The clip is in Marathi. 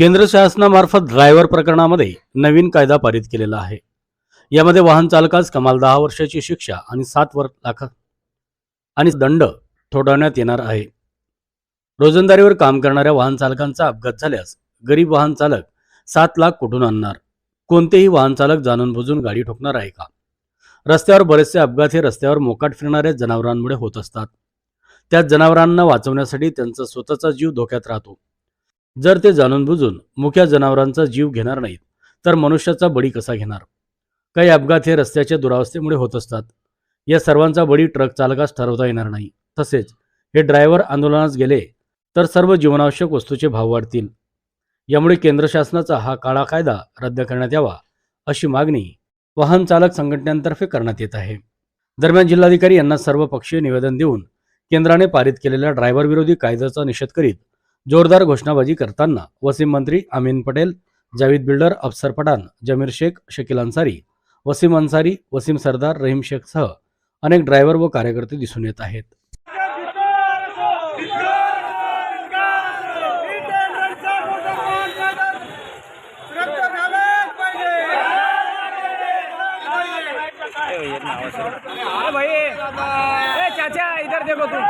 केंद्र शासनामार्फत ड्रायव्हर प्रकरणामध्ये नवीन कायदा पारित केलेला आहे. यामध्ये वाहन चालकास कमाल दहा वर्षाची शिक्षा आणि सात वर लाख आणि दंड ठोठावण्यात येणार आहे. रोजंदारीवर काम करणाऱ्या वाहन चालकांचा अपघात झाल्यास गरीब वाहन चालक सात लाख कुठून आणणार? कोणतेही वाहन चालक जाणून बुजून गाडी ठोकणार आहे का? रस्त्यावर बरेचसे अपघात हे रस्त्यावर मोकाट फिरणाऱ्या जनावरांमुळे होत असतात. त्या जनावरांना वाचवण्यासाठी त्यांचा स्वतःचा जीव धोक्यात राहतो. जर ते जाणून बुजून मुख्या जनावरांचा जीव घेणार नाहीत तर मनुष्याचा बळी कसा घेणार? काही अपघात हे रस्त्याच्या दुरावस्थेमुळे होत असतात. या सर्वांचा बळी ट्रक चालकास ठरवता येणार नाही. तसेच हे ड्रायव्हर आंदोलनास गेले तर सर्व जीवनावश्यक वस्तूचे भाव वाढतील. यामुळे केंद्र शासनाचा हा काळा कायदा रद्द करण्यात यावा अशी मागणी वाहन चालक संघटनेतर्फे करण्यात येत आहे. दरम्यान जिल्हाधिकारी यांना सर्वपक्षीय निवेदन देऊन केंद्राने पारित केलेल्या ड्रायव्हर विरोधी कायद्याचा निषेध करीत जोरदार घोषणाबाजी करताना वसीम मंत्री अमीन पटेल जावेद बिल्डर अफसर पठाण जमीर शेख शकील अन्सारी वसीम अन्सारी वसीम सरदार रहीम शेखसह अनेक ड्रायव्हर व कार्यकर्ते दिसून येत आहेत. भाई. चाचा इधर देखो तुम